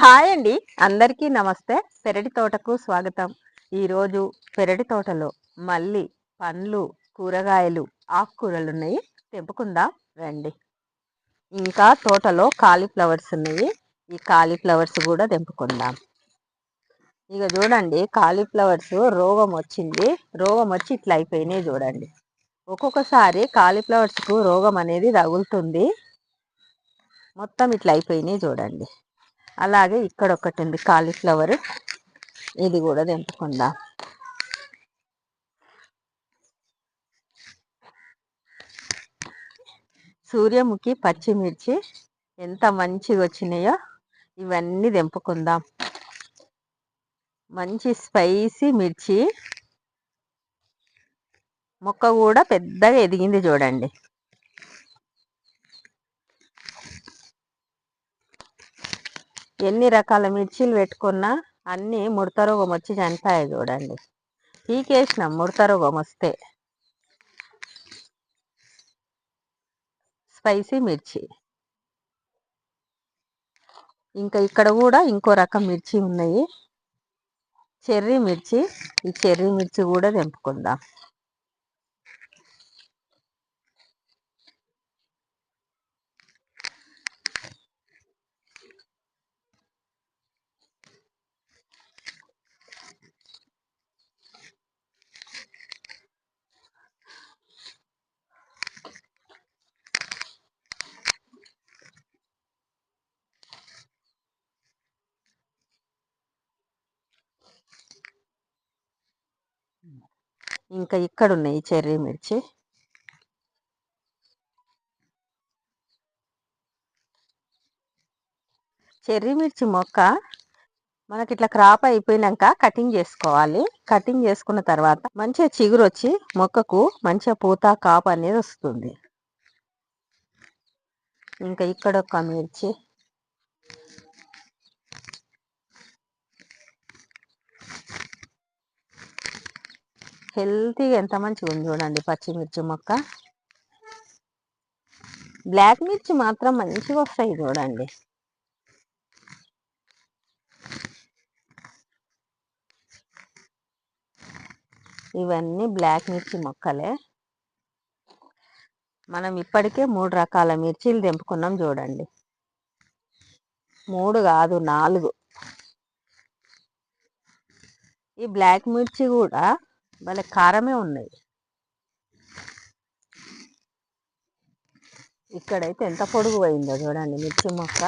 Hi అండి. అందరికీ నమస్తే. పెరటి తోటకు స్వాగతం. ఈరోజు పెరటి తోటలో మళ్ళీ పండ్లు కూరగాయలు ఆకుకూరలు ఉన్నాయి. తెంపుకుందాం రండి. ఇంకా తోటలో కాలీఫ్లవర్స్ ఉన్నాయి. ఈ కాలీఫ్లవర్స్ కూడా తెంపుకుందాం. ఇక చూడండి కాలీఫ్లవర్స్ రోగం వచ్చింది. రోగం వచ్చి ఇట్లా అయిపోయినాయి చూడండి. ఒక్కొక్కసారి కాలీఫ్లవర్స్కు రోగం అనేది తగులుతుంది. మొత్తం ఇట్లా అయిపోయినాయి చూడండి. అలాగే ఇక్కడ ఒకటి ఉంది కాలీఫ్లవర్. ఇది కూడా తెంపుకుందాం. సూర్యముఖి పచ్చిమిర్చి ఎంత మంచిగా వచ్చినాయో ఇవన్నీ తెంపుకుందాం. మంచి స్పైసీ మిర్చి. మొక్క కూడా పెద్దగా ఎదిగింది చూడండి. ఎన్ని రకాల మిర్చీలు పెట్టుకున్నా అన్నీ ముడత రోగం వచ్చి చనిపోయాయి చూడండి. పీకేసినాం ముడత రోగం వస్తే స్పైసీ మిర్చి. ఇంకా ఇక్కడ కూడా ఇంకో రకం మిర్చి ఉన్నాయి. చెర్రీ మిర్చి. ఈ చెర్రీ మిర్చి కూడా తెంపుకుందాం. ఇంకా ఇక్కడ ఉన్నాయి చెర్రీ మిర్చి. చెర్రీ మిర్చి మొక్క మనకి ఇట్లా క్రాప్ అయిపోయినాక కటింగ్ చేసుకోవాలి. కటింగ్ చేసుకున్న తర్వాత మంచిగా చిగురు వచ్చి మొక్కకు మంచిగా పూత కాపు అనేది వస్తుంది. ఇంకా ఇక్కడ ఒక మిర్చి. హెల్తీగా ఎంత మంచిగా ఉంది చూడండి పచ్చిమిర్చి మొక్క. బ్లాక్ మిర్చి మాత్రం మంచిగా వస్తాయి చూడండి. ఇవన్నీ బ్లాక్ మిర్చి మొక్కలే. మనం ఇప్పటికే మూడు రకాల మిర్చీలు తెంపుకున్నాం చూడండి. మూడు కాదు నాలుగు. ఈ బ్లాక్ మిర్చి కూడా భలే కారమే ఉన్నాయి. ఇక్కడైతే ఎంత పొడుగు పోయిందో చూడండి మిర్చి మొక్క.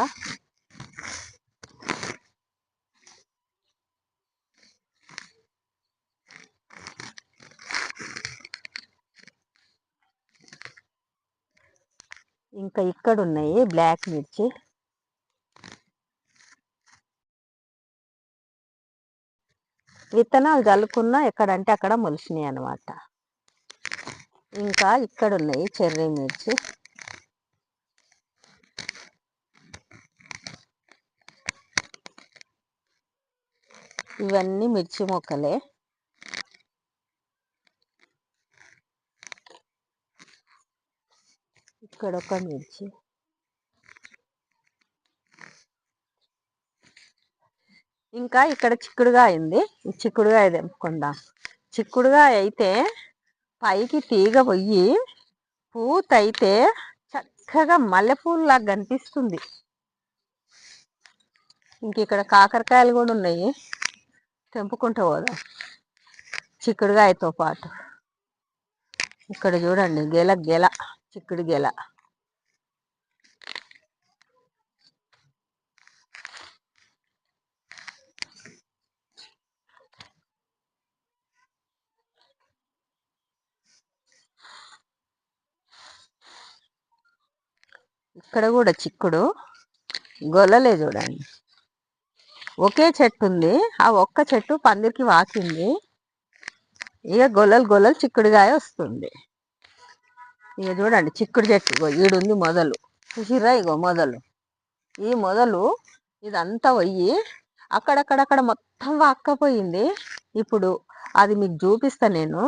ఇంకా ఇక్కడ ఉన్నాయి బ్లాక్ మిర్చి. విత్తనాలు చల్లుకున్నా ఎక్కడంటే అక్కడ మొలిసినాయి అనమాట ఇంకా ఇక్కడ ఉన్నాయి చెర్రీ మిర్చి. ఇవన్నీ మిర్చి మొక్కలే. ఇక్కడ ఒక మిర్చి. ఇంకా ఇక్కడ చిక్కుడుగా అయింది. ఈ చిక్కుడుగాయ తెంపుకుందాం చిక్కుడుగాయ అయితే పైకి తీగ పొయ్యి పూత అయితే చక్కగా మల్లెపూలులాగా కనిపిస్తుంది. ఇంక ఇక్కడ కాకరకాయలు కూడా ఉన్నాయి. తెంపుకుంటూ పోదాం. చిక్కుడుగాయతో పాటు. ఇక్కడ చూడండి గెల గెల చిక్కుడు గెల. ఇక్కడ కూడా చిక్కుడు గొల్లలే చూడండి. ఒకే చెట్టు ఉంది. ఆ ఒక్క చెట్టు పందిరికి వాకింది. ఇక గొల్లలు గొల్లలు చిక్కుడుగాయ వస్తుంది. ఇక చూడండి చిక్కుడు చెట్టు. ఈడుంది మొదలు. చూసిర్రా ఇగో మొదలు. ఈ మొదలు ఇదంతా పోయి అక్కడక్కడక్కడ మొత్తం వాక్కపోయింది. ఇప్పుడు అది మీకు చూపిస్తా నేను.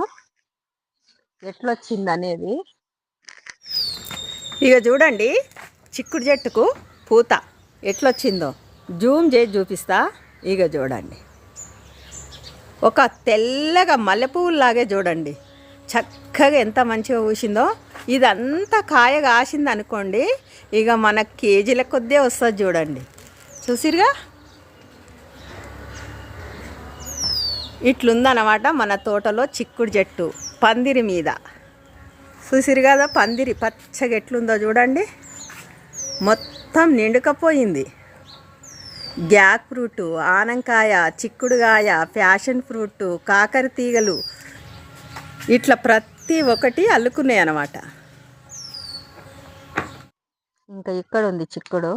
ఎట్లొచ్చింది అనేది ఇక చూడండి. చిక్కుడు చెట్టుకు పూత ఎట్లొచ్చిందో జూమ్ చేసి చూపిస్తా. ఇక చూడండి. ఒక తెల్లగా మల్లెపూలాగే చూడండి. చక్కగా ఎంత మంచిగా పూసిందో. ఇదంతా కాయ కాసింది అనుకోండి ఇక మన కేజీల కొద్దే వస్తుంది చూడండి. చూసిరుగా ఇట్లుందన్నమాట మన తోటలో చిక్కుడు చెట్టు పందిరి మీద. చూసిరు కదా పందిరి పచ్చగా ఎట్లుందో చూడండి. మొత్తం నిండుకపోయింది. గ్యాక్ ఫ్రూటు ఆనంకాయ చిక్కుడుగాయ ఫ్యాషన్ ఫ్రూట్ కాకర తీగలు ఇట్లా ప్రతి ఒక్కటి అల్లుకున్నాయి అన్నమాట ఇంకా ఇక్కడ ఉంది చిక్కుడు.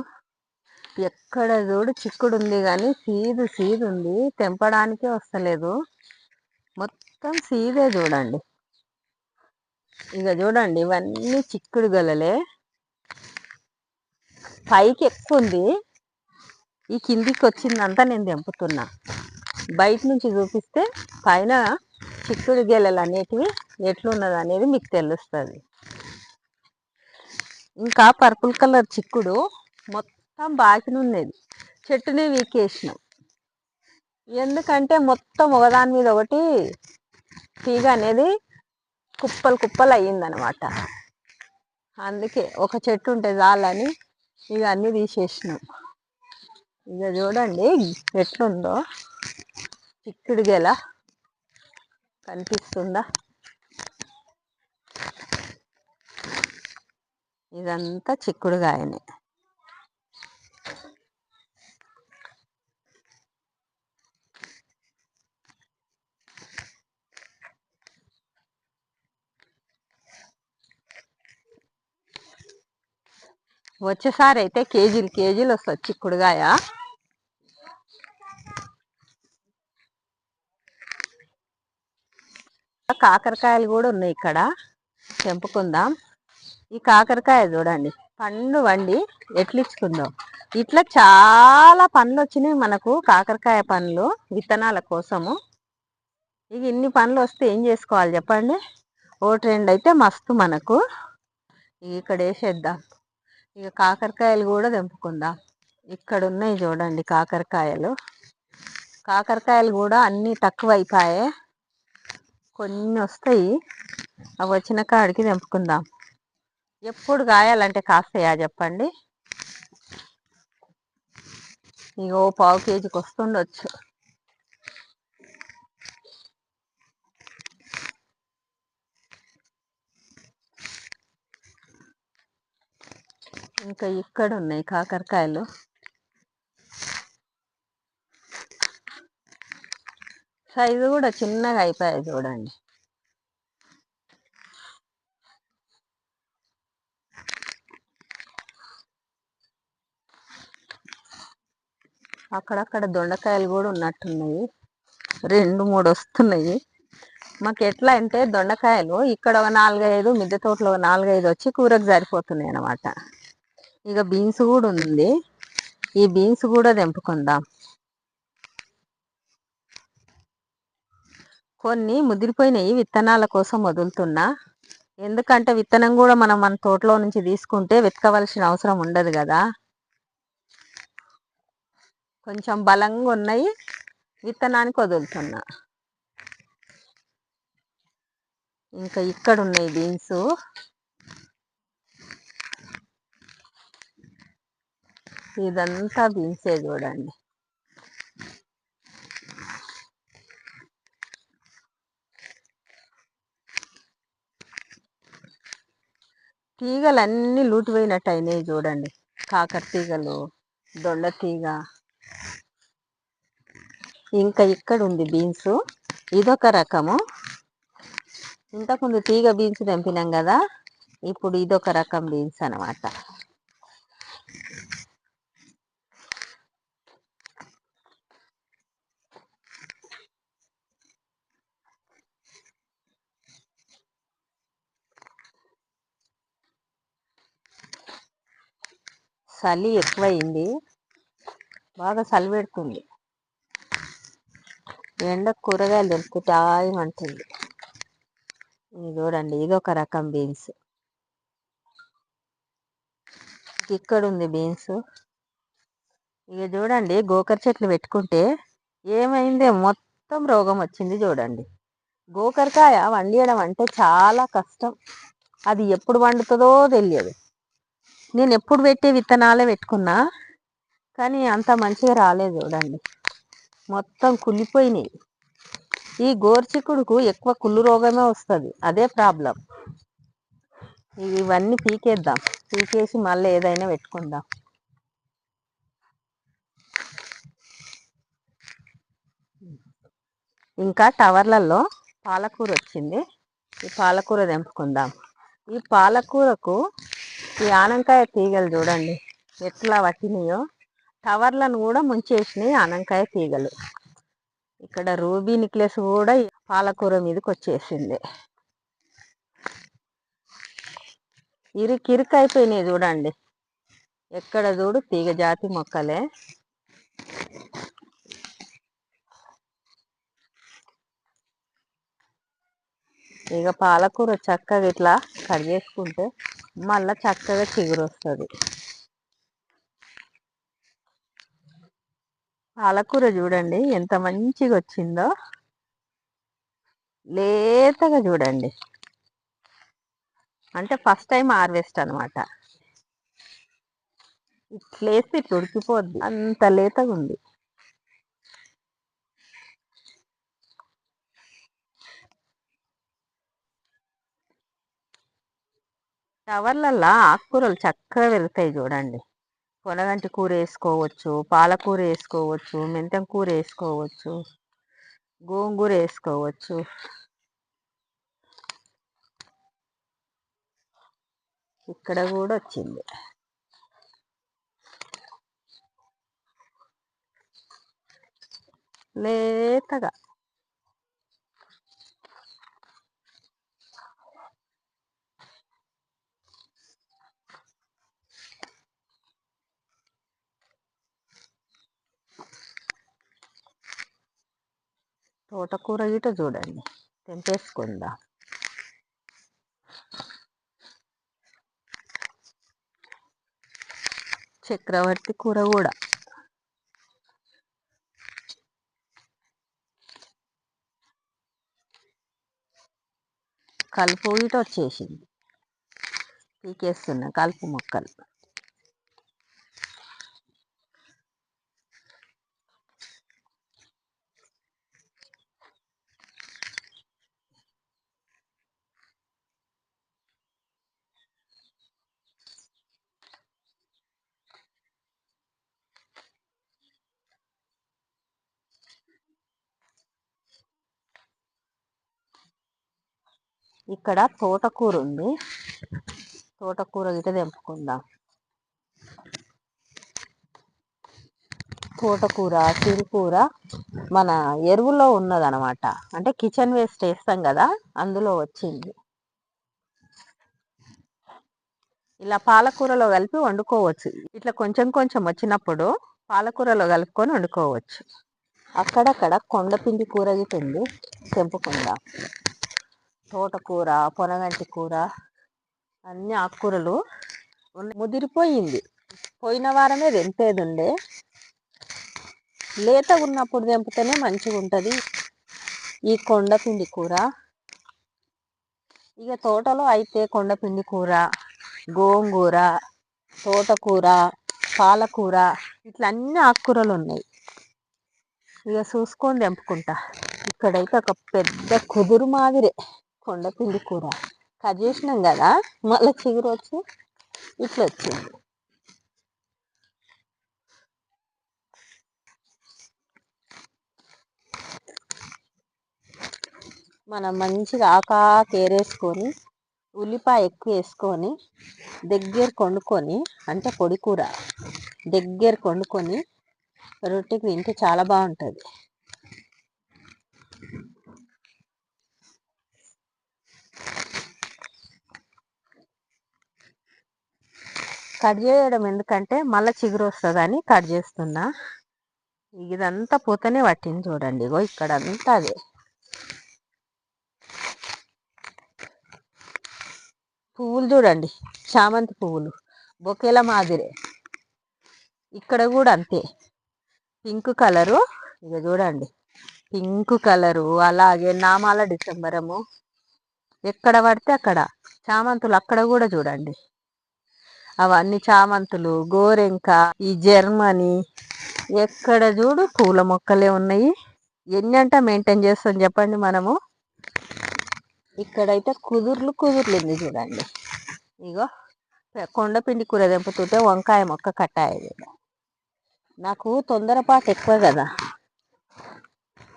ఎక్కడ చూడు చిక్కుడు ఉంది కానీ సీదు సీదు ఉంది తెంపడానికే వస్తలేదు. మొత్తం సీదే చూడండి. ఇక చూడండి ఇవన్నీ చిక్కుడు గలలే. పైకి ఎక్కువ ఉంది ఈ కిందికి వచ్చిందంతా నేను దింపుతున్నా బయట నుంచి చూపిస్తే పైన చిక్కుడు గెలలు అనేటివి ఎట్లున్నది అనేది మీకు తెలుస్తుంది. ఇంకా పర్పుల్ కలర్ చిక్కుడు మొత్తం బాకిన ఉన్నది చెట్టునే వీకేసినాం. ఎందుకంటే మొత్తం ఒకదాని మీద ఒకటి తీగ అనేది కుప్పలు కుప్పలు అయ్యిందనమాట అందుకే ఒక చెట్టు ఉంటే చాలని ఇక అన్నీ తీసేసినాం. ఇక చూడండి ఎట్లుందో. చిక్కుడు గెల కనిపిస్తుందా? ఇదంతా చిక్కుడుగాయనే. వచ్చేసారి అయితే కేజీలు కేజీలు వస్తుంది చిక్కుడుగాయ కాకరకాయలు కూడా ఉన్నాయి ఇక్కడ. తెంపుకుందాం ఈ కాకరకాయ చూడండి పండు వండి ఎట్లిచ్చుకుందాం. ఇట్లా చాలా పండ్లు వచ్చినాయి మనకు కాకరకాయ పండ్లు విత్తనాల కోసము. ఇక ఇన్ని పండ్లు వస్తే ఏం చేసుకోవాలి చెప్పండి? ఓ ట్రెండ్ అయితే మస్తు మనకు. ఇక్కడ వేసేద్దాం. ఇక కాకరకాయలు కూడా తెంపుకుందాం. ఇక్కడ ఉన్నాయి చూడండి కాకరకాయలు. కాకరకాయలు కూడా అన్నీ తక్కువ అయిపోయాయి కొన్ని వస్తాయి. అవి వచ్చిన కాడికి తెంపుకుందాం. ఎప్పుడు కాయాలంటే కాస్తాయా చెప్పండి? ఇగో పావు కేజీకి వస్తుండొచ్చు. ఇంకా ఇక్కడ ఉన్నాయి కాకరకాయలు. సైజు కూడా చిన్నగా అయిపోయాయి చూడండి. అక్కడక్కడ దొండకాయలు కూడా ఉన్నట్టున్నాయి. రెండు మూడు వస్తున్నాయి. మాకు ఎట్లా అంటే దొండకాయలు ఇక్కడ ఒక నాలుగైదు మిద్దె తోటలో ఒక నాలుగైదు వచ్చి కూరకు సరిపోతున్నాయి అనమాట ఇక బీన్స్ కూడా ఉంది. ఈ బీన్స్ కూడా తెంపుకుందాం. కొన్ని ముదిరిపోయినాయి విత్తనాల కోసం వదులుతున్నా. ఎందుకంటే విత్తనం కూడా మనం మన తోటలో నుంచి తీసుకుంటే వెతకవలసిన అవసరం ఉండదు కదా. కొంచెం బలంగా ఉన్నాయి. విత్తనానికి వదులుతున్నా. ఇంకా ఇక్కడ ఉన్నాయి బీన్స్. ఇదంతా బీన్సే చూడండి. తీగలన్నీ లూటిపోయినట్టు అయినాయి చూడండి. కాకర తీగలు దొండ తీగ. ఇంకా ఇక్కడ ఉంది బీన్స్. ఇదొక రకము. ఇంతకుముందు తీగ బీన్స్ తెంపినాం కదా ఇప్పుడు ఇదొక రకం బీన్స్ అనమాట చలి ఎక్కువైంది. బాగా చలి పెడుతుంది. ఎండ కూరగాయలు దొరుకుతాయమంటుంది ఇది చూడండి ఇది ఒక రకం బీన్స్. ఇక్కడ ఉంది బీన్స్. ఇక చూడండి గోకర చెట్లు పెట్టుకుంటే ఏమైందే? మొత్తం రోగం వచ్చింది చూడండి. గోకరకాయ వండియడం అంటే చాలా కష్టం. అది ఎప్పుడు వండుతుందో తెలియదు. నేను ఎప్పుడు పెట్టే విత్తనాలే పెట్టుకున్నా కానీ అంత మంచిగా రాలేదు చూడండి. మొత్తం కుళ్ళిపోయినాయి. ఈ గోర్చికుడుకు ఎక్కువ కుళ్ళు రోగమే వస్తుంది. అదే ప్రాబ్లం. ఇవన్నీ పీకేద్దాం. పీకేసి మళ్ళీ ఏదైనా పెట్టుకుందాం. ఇంకా టవర్లలో పాలకూర వచ్చింది. ఈ పాలకూర తెంపుకుందాం. ఈ పాలకూరకు ఈ ఆనంకాయ తీగలు చూడండి. ఎట్లా పట్టినాయో. టవర్లను కూడా ముంచేసినాయి ఆనంకాయ తీగలు. ఇక్కడ రూబీ నిక్లెస్ కూడా పాలకూర మీదకి వచ్చేసింది. ఇరుకిరుకు అయిపోయినాయి చూడండి. ఎక్కడ చూడు తీగ జాతి మొక్కలే. ఇక పాలకూర చక్కగా ఇట్లా కట్ చేసుకుంటే మళ్ళీ చక్కగా చిగురు వస్తుంది పాలకూర చూడండి ఎంత మంచిగా వచ్చిందో లేతగా చూడండి. అంటే ఫస్ట్ టైం హార్వెస్ట్ అనమాట. ఇట్లేసి ఇట్లా ఉడికిపోద్ది. అంత లేతగా ఉంది టవర్లలో ఆకుకూరలు చక్కగా వెళ్తాయి చూడండి. పొనగంటి కూర వేసుకోవచ్చు పాలకూర వేసుకోవచ్చు మెంతం కూర వేసుకోవచ్చు గోంగూర వేసుకోవచ్చు. ఇక్కడ కూడా వచ్చింది. లేతగా తోటకూర గిట చూడండి. తెంపేసుకుందా? చక్రవర్తి కూర కూడా. కలుపు ఇటు వచ్చేసింది. పీకేస్తున్నా కలుపు మొక్కలు. ఇక్కడ తోటకూర ఉంది తోటకూర గిట తెంపుకుందాం. తోటకూర చిరుకూర మన ఎరువులో ఉన్నదనమాట. అంటే కిచెన్ వేస్ట్ వేస్తాం కదా అందులో వచ్చింది. ఇలా పాలకూరలో కలిపి వండుకోవచ్చు. ఇట్లా కొంచెం కొంచెం వచ్చినప్పుడు పాలకూరలో కలుపుకొని వండుకోవచ్చు. అక్కడక్కడ కొండపిండి కూర గిట్టుంది తెంపుకుందాం. తోటకూర పొనగంటి కూర అన్ని ఆకుకూరలు ముదిరిపోయింది. పోయిన వారమే తెంపేది ఉండే లేత ఉన్నప్పుడు తెంపితేనే మంచిగా ఉంటుంది ఈ కొండపిండి కూర. ఇక తోటలో అయితే కొండపిండి కూర గోంగూర తోటకూర పాలకూర ఇట్లా అన్ని ఆకుకూరలు ఉన్నాయి ఇక చూసుకొని తెంపుకుంటా ఇక్కడైతే ఒక పెద్ద కుదురు మాదిరే. కొండపిండి కూర. కట్ చేసినాం కదా మళ్ళీ చిగురు వచ్చి ఇట్లా వచ్చింది. మనం మంచిగా ఆకాకు కేరేసుకొని ఉల్లిపాయ ఎక్కువ వేసుకొని దగ్గర కొండుకొని అంటే పొడి కూర దగ్గర కొండుకొని రొట్టెకి తింటే చాలా బాగుంటుంది. కట్ చేయడం ఎందుకంటే మళ్ళీ చిగురు వస్తుందని కట్ చేస్తున్నా. ఇదంతా పూతనే పట్టింది చూడండి ఇగో ఇక్కడ అంతా అదే. పువ్వులు చూడండి చామంతి పువ్వులు బొకేల మాదిరే. ఇక్కడ కూడా అంతే. పింక్ కలరు ఇక చూడండి. పింక్ కలరు అలాగే నామాల డిసెంబరము. ఎక్కడ పడితే అక్కడ. చామంతులు అక్కడ కూడా చూడండి. అవన్నీ చామంతులు గోరెంక ఈ జర్మనీ ఎక్కడ చూడు పూల మొక్కలే ఉన్నాయి. ఎన్ని అంట మెయింటైన్ చేస్తాం చెప్పండి మనము. ఇక్కడైతే కుదుర్లు కుదుర్లుంది చూడండి. ఇగో కొండపిండి కూర తెంపుతుంటే వంకాయ మొక్క కట్టాయి నాకు తొందరపాటు ఎక్కువ కదా.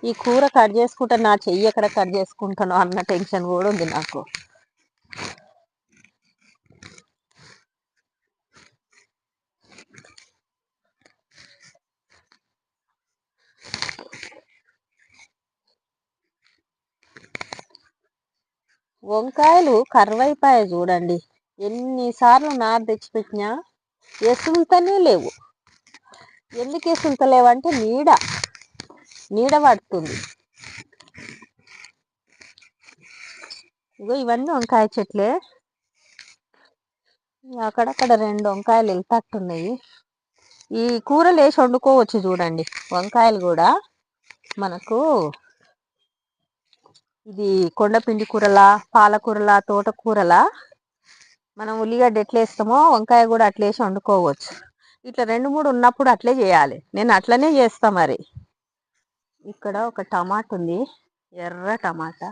ఈ కూర కట్ చేసుకుంటే నా చెయ్యి ఎక్కడ కట్ చేసుకుంటానో అన్న టెన్షన్ కూడా ఉంది నాకు. వంకాయలు కర్వైపాయ చూడండి. ఎన్నిసార్లు నార తెచ్చిపెట్టినా ఎసులుతనే లేవు. ఎందుకు ఎసులుతలేవంటే నీడ. నీడ పడుతుంది. ఇగో ఇవన్నీ వంకాయ చెట్లే. అక్కడక్కడ రెండు వంకాయలు వెళ్తట్టున్నాయి. ఈ కూరలు వేసి వండుకోవచ్చు చూడండి. వంకాయలు కూడా మనకు ఇది కొండపిండి కూరలా పాలకూరలా తోటకూరలా మనం ఉల్లిగడ్డ ఎట్లా వేస్తామో వంకాయ కూడా అట్లేసి వేసి వండుకోవచ్చు. ఇట్లా రెండు మూడు ఉన్నప్పుడు అట్లే చేయాలి. నేను అట్లనే చేస్తా మరి. ఇక్కడ ఒక టమాటా ఉంది. ఎర్ర టమాటా.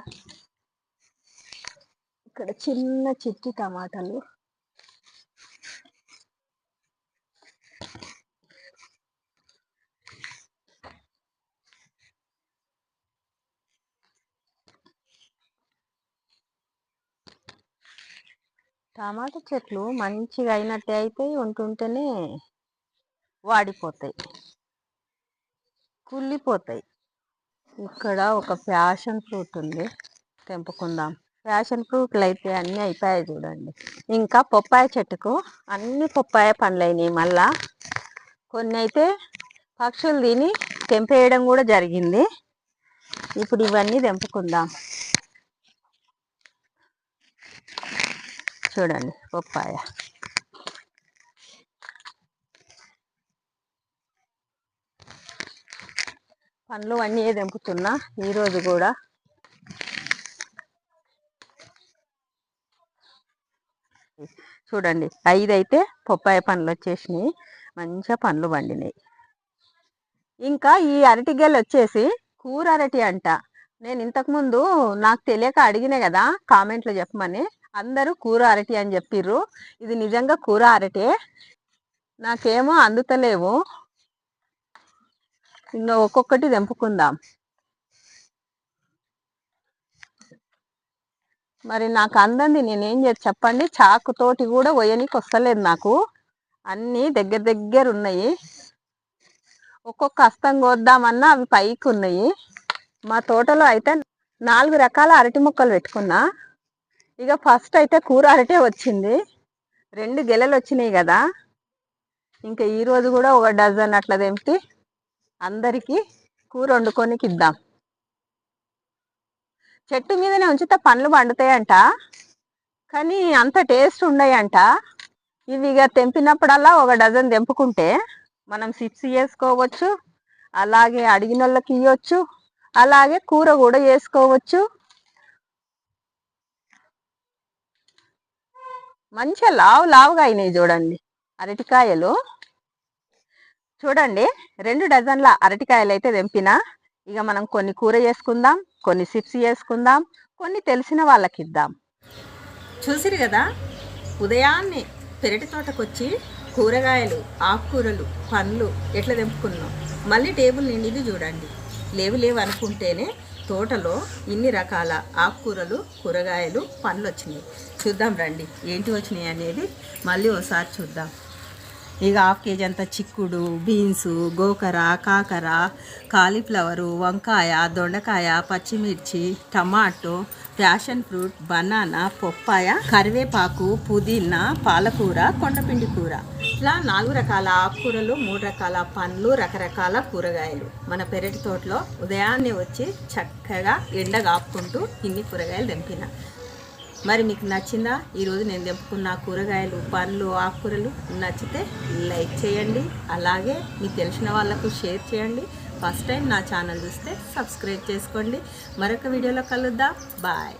ఇక్కడ చిన్న చిట్టి టమాటాలు. టమాటా చెట్లు మంచిగా అయినట్టే అయితే ఉంటుంటేనే వాడిపోతాయి. కుళ్ళిపోతాయి. ఇక్కడ ఒక ప్యాషన్ ఫ్రూట్ ఉంది. తెంపుకుందాం. ప్యాషన్ ఫ్రూట్లు అయితే అన్నీ అయిపోయాయి చూడండి. ఇంకా పొప్పాయ చెట్టుకు అన్ని పొప్పాయ అయినాయి మళ్ళా. కొన్ని అయితే పక్షులు తిని తెంపేయడం కూడా జరిగింది. ఇప్పుడు ఇవన్నీ తెంపుకుందాం. చూడండి పప్పాయ. పండ్లు అన్నీ తెంపుతున్నా ఈరోజు కూడా. చూడండి ఐదైతే బొప్పాయ పప్పాయ పండ్లు వచ్చేసినాయి. మంచిగా పండ్లు పండినాయి. ఇంకా ఈ అరటి గెలు వచ్చేసి కూర అరటి అంట. నేను ఇంతకుముందు నాకు తెలియక అడిగిన కదా కామెంట్లో చెప్పమని. అందరూ కూర అరటి అని చెప్పిర్రు. ఇది నిజంగా కూర అరటే. నాకేమో అందుతలేవు. ఇంకా ఒక్కొక్కటి తెంపుకుందాం. మరి నాకు అందంది నేనేం చేసి చెప్పండి. చాకుతోటి కూడా వయనికి వస్తలేదు నాకు. అన్నీ దగ్గర దగ్గర ఉన్నాయి. ఒక్కొక్క హస్తం కోద్దామన్నా అవి పైకి ఉన్నాయి. మా తోటలో అయితే నాలుగు రకాల అరటి మొక్కలు పెట్టుకున్నా. ఇక ఫస్ట్ అయితే కూర అరటే వచ్చింది. రెండు గెలలు వచ్చినాయి కదా. ఇంకా ఈరోజు కూడా ఒక డజన్ అట్లా తెంపి అందరికీ కూర వండుకొనికి ఇద్దాం. చెట్టు మీదనే ఉంచితే పండ్లు పండుతాయంట. కానీ అంత టేస్ట్ ఉన్నాయంట ఇవి ఇక తెంపినప్పుడల్లా ఒక డజన్ తెంపుకుంటే మనం సిప్స్ చేసుకోవచ్చు అలాగే అడిగిన వాళ్ళకి ఇవ్వచ్చు అలాగే కూర కూడా చేసుకోవచ్చు. మంచిగా లావు లావుగా అయినాయి చూడండి అరటికాయలు. చూడండి రెండు డజన్ల అరటికాయలు అయితే తెంపిన. ఇక మనం కొన్ని కూర చేసుకుందాం కొన్ని సిప్స్ చేసుకుందాం కొన్ని తెలిసిన వాళ్ళకి ఇద్దాం. చూసిరు కదా ఉదయాన్నే పెరటి తోటకొచ్చి కూరగాయలు ఆకుకూరలు పండ్లు ఎట్లా తెంపుకున్నాం? మళ్ళీ టేబుల్ నిండిది చూడండి. లేవు లేవు అనుకుంటేనే తోటలో ఇన్ని రకాల ఆకుకూరలు కూరగాయలు పండ్లు వచ్చినాయి చూద్దాం రండి. ఏంటి వచ్చినాయి అనేది మళ్ళీ ఒకసారి చూద్దాం. ఇక హాఫ్ కేజీ అంత చిక్కుడు బీన్స్ గోకర కాకర కాలీఫ్లవరు వంకాయ దొండకాయ పచ్చిమిర్చి టమాటో ప్యాషన్ ఫ్రూట్ బనానా పొప్పాయ కరివేపాకు పుదీనా పాలకూర కొండపిండి కూర. ఇట్లా నాలుగు రకాల ఆకుకూరలు మూడు రకాల పండ్లు రకరకాల కూరగాయలు. మన పెరటి తోటలో ఉదయాన్నే వచ్చి చక్కగా ఎండ కాపుకుంటూ ఇన్ని కూరగాయలు తెంపిన. మరి మీకు నచ్చిందా? ఈరోజు నేను తెంపుకున్న కూరగాయలు పండ్లు ఆకుకూరలు నచ్చితే లైక్ చేయండి. అలాగే మీకు తెలిసిన వాళ్ళకు షేర్ చేయండి. ఫస్ట్ టైం నా ఛానల్ చూస్తే సబ్స్క్రైబ్ చేసుకోండి. మరొక వీడియోలో కలుద్దాం. బాయ్.